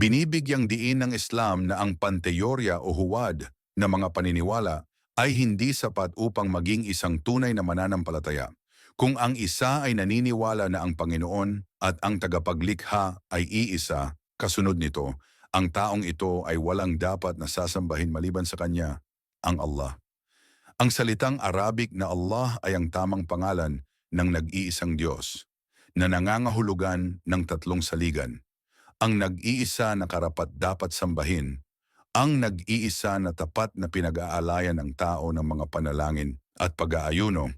Binibigyang diin ng Islam na ang panteorya o huwad na mga paniniwala ay hindi sapat upang maging isang tunay na mananampalataya. Kung ang isa ay naniniwala na ang Panginoon at ang tagapaglikha ay iisa, kasunod nito, ang taong ito ay walang dapat na sasambahin maliban sa Kanya, ang Allah. Ang salitang Arabic na Allah ay ang tamang pangalan ng nag-iisang Diyos na nangangahulugan ng tatlong saligan. Ang nag-iisa na karapat dapat sambahin, ang nag-iisa na tapat na pinag-aalayan ng tao ng mga panalangin at pag-aayuno,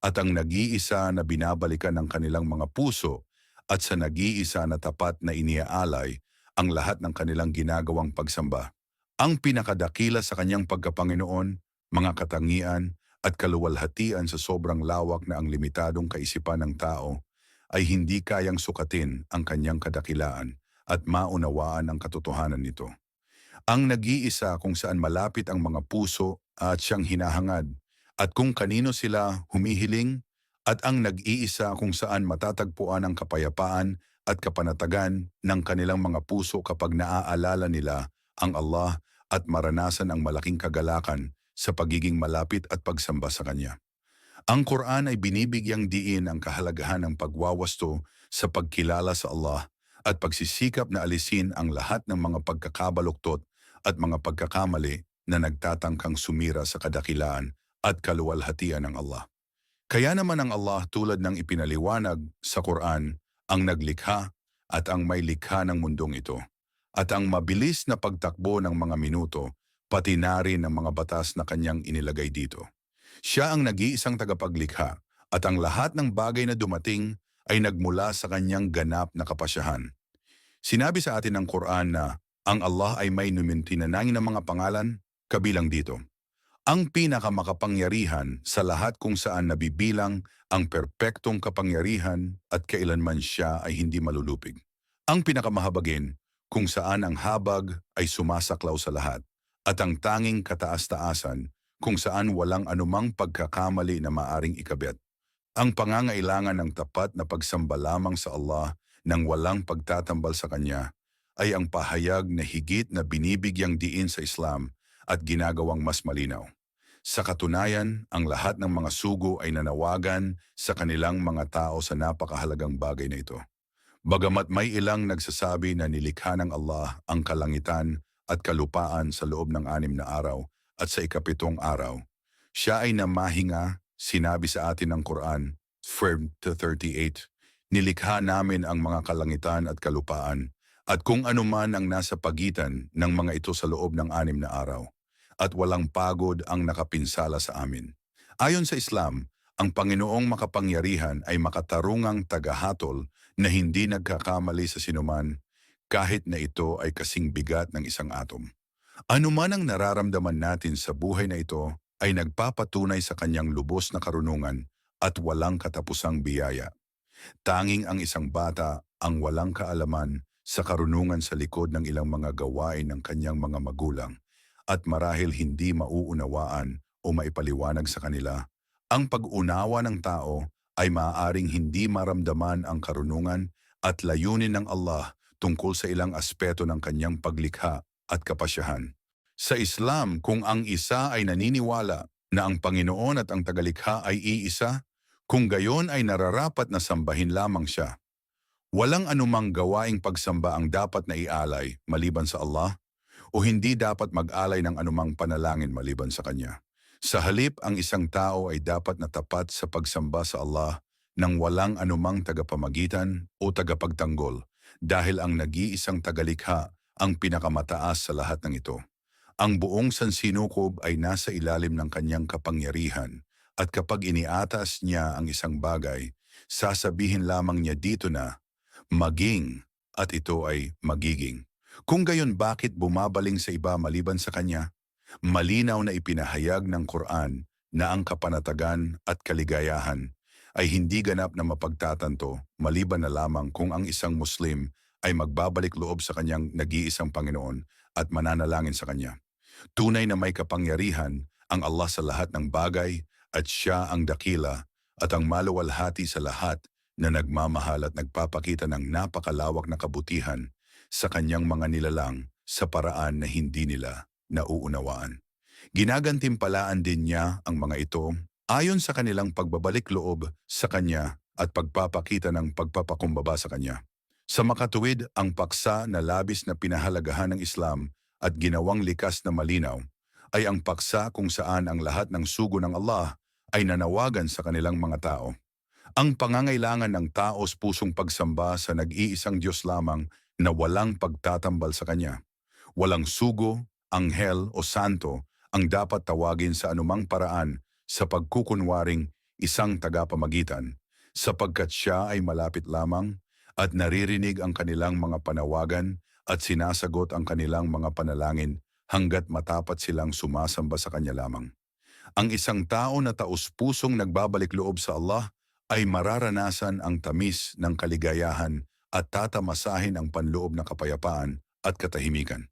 at ang nag-iisa na binabalikan ng kanilang mga puso at sa nag-iisa na tapat na iniaalay ang lahat ng kanilang ginagawang pagsamba. Ang pinakadakila sa kanyang pagkapanginoon, mga katangian at kaluwalhatian sa sobrang lawak na ang limitadong kaisipan ng tao ay hindi kayang sukatin ang kanyang kadakilaan at maunawaan ang katotohanan nito. Ang nag-iisa kung saan malapit ang mga puso at siyang hinahangad at kung kanino sila humihiling at ang nag-iisa kung saan matatagpuan ang kapayapaan at kapanatagan ng kanilang mga puso kapag naaalala nila ang Allah at maranasan ang malaking kagalakan sa pagiging malapit at pagsamba sa Kanya. Ang Quran ay binibigyang diin ang kahalagahan ng pagwawasto sa pagkilala sa Allah at pagsisikap na alisin ang lahat ng mga pagkakabaluktot at mga pagkakamali na nagtatangkang sumira sa kadakilaan at kaluwalhatian ng Allah. Kaya naman ang Allah tulad ng ipinaliwanag sa Quran ang naglikha at ang may likha ng mundong ito at ang mabilis na pagtakbo ng mga minuto pati na rin ang mga batas na kanyang inilagay dito. Siya ang nag-iisang tagapaglikha at ang lahat ng bagay na dumating ay nagmula sa kanyang ganap na kapasyahan. Sinabi sa atin ng Quran na ang Allah ay may numintinanangin ng mga pangalan kabilang dito. Ang pinakamakapangyarihan sa lahat kung saan nabibilang ang perpektong kapangyarihan at kailanman siya ay hindi malulupig. Ang pinakamahabagin kung saan ang habag ay sumasaklaw sa lahat at ang tanging kataas-taasan kung saan walang anumang pagkakamali na maaring ikabit. Ang pangangailangan ng tapat na pagsamba lamang sa Allah nang walang pagtatambal sa Kanya ay ang pahayag na higit na binibigyang diin sa Islam at ginagawang mas malinaw. Sa katunayan, ang lahat ng mga sugo ay nanawagan sa kanilang mga tao sa napakahalagang bagay na ito. Bagamat may ilang nagsasabi na nilikha ng Allah ang kalangitan at kalupaan sa loob ng anim na araw at sa ikapitong araw, siya ay namahinga, sinabi sa atin ng Quran, Firm to 38, Nilikha namin ang mga kalangitan at kalupaan at kung anuman ang nasa pagitan ng mga ito sa loob ng anim na araw at walang pagod ang nakapinsala sa amin. Ayon sa Islam, ang Panginoong makapangyarihan ay makatarungang tagahatol na hindi nagkakamali sa sinuman kahit na ito ay kasing bigat ng isang atom. Ano man ang nararamdaman natin sa buhay na ito ay nagpapatunay sa kanyang lubos na karunungan at walang katapusang biyaya. Tanging ang isang bata ang walang kaalaman sa karunungan sa likod ng ilang mga gawain ng kanyang mga magulang at marahil hindi mauunawaan o maipaliwanag sa kanila, ang pag-unawa ng tao ay maaaring hindi maramdaman ang karunungan at layunin ng Allah tungkol sa ilang aspeto ng kanyang paglikha at kapasyahan. Sa Islam, kung ang isa ay naniniwala na ang Panginoon at ang tagalikha ay iisa, kung gayon ay nararapat na sambahin lamang siya. Walang anumang gawaing pagsamba ang dapat na ialay maliban sa Allah o hindi dapat mag-alay ng anumang panalangin maliban sa Kanya. Sa halip, ang isang tao ay dapat na tapat sa pagsamba sa Allah nang walang anumang tagapamagitan o tagapagtanggol dahil ang nag-iisang tagalikha ang pinakamataas sa lahat ng ito. Ang buong sansinukob ay nasa ilalim ng kanyang kapangyarihan at kapag iniatas niya ang isang bagay, sasabihin lamang niya dito na, maging at ito ay magiging. Kung gayon bakit bumabaling sa iba maliban sa kanya? Malinaw na ipinahayag ng Quran na ang kapanatagan at kaligayahan ay hindi ganap na mapagtatanto maliban na lamang kung ang isang Muslim ay magbabalik loob sa kanyang nag-iisang Panginoon at mananalangin sa kanya. Tunay na may kapangyarihan ang Allah sa lahat ng bagay at siya ang dakila at ang maluwalhati sa lahat na nagmamahal at nagpapakita ng napakalawak na kabutihan sa kanyang mga nilalang sa paraan na hindi nila nauunawaan. Ginagantimpalaan din niya ang mga ito ayon sa kanilang pagbabalik loob sa kanya at pagpapakita ng pagpapakumbaba sa kanya. Sa makatuwid, ang paksa na labis na pinahalagahan ng Islam at ginawang likas na malinaw ay ang paksa kung saan ang lahat ng sugo ng Allah ay nanawagan sa kanilang mga tao. Ang pangangailangan ng taos pusong pagsamba sa nag-iisang Diyos lamang na walang pagtatambal sa Kanya. Walang sugo, anghel o santo ang dapat tawagin sa anumang paraan sa pagkukunwaring isang tagapamagitan sapagkat siya ay malapit lamang at naririnig ang kanilang mga panawagan at sinasagot ang kanilang mga panalangin hanggat matapat silang sumasamba sa Kanya lamang. Ang isang tao na taus-pusong nagbabalik loob sa Allah ay mararanasan ang tamis ng kaligayahan at tatamasahin ang panloob na kapayapaan at katahimikan.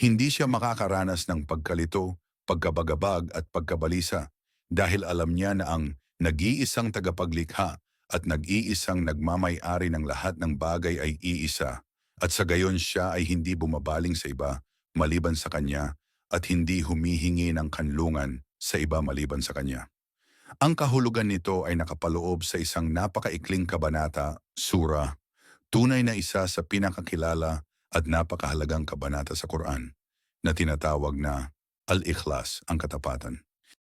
Hindi siya makakaranas ng pagkalito, pagkabagabag at pagkabalisa dahil alam niya na ang nag-iisang tagapaglikha at nag-iisang nagmamay-ari ng lahat ng bagay ay iisa at sa gayon siya ay hindi bumabaling sa iba maliban sa kanya at hindi humihingi ng kanlungan sa iba maliban sa kanya. Ang kahulugan nito ay nakapaloob sa isang napakaikling kabanata, sura, tunay na isa sa pinakakilala at napakahalagang kabanata sa Quran na tinatawag na Al-Ikhlas, ang katapatan.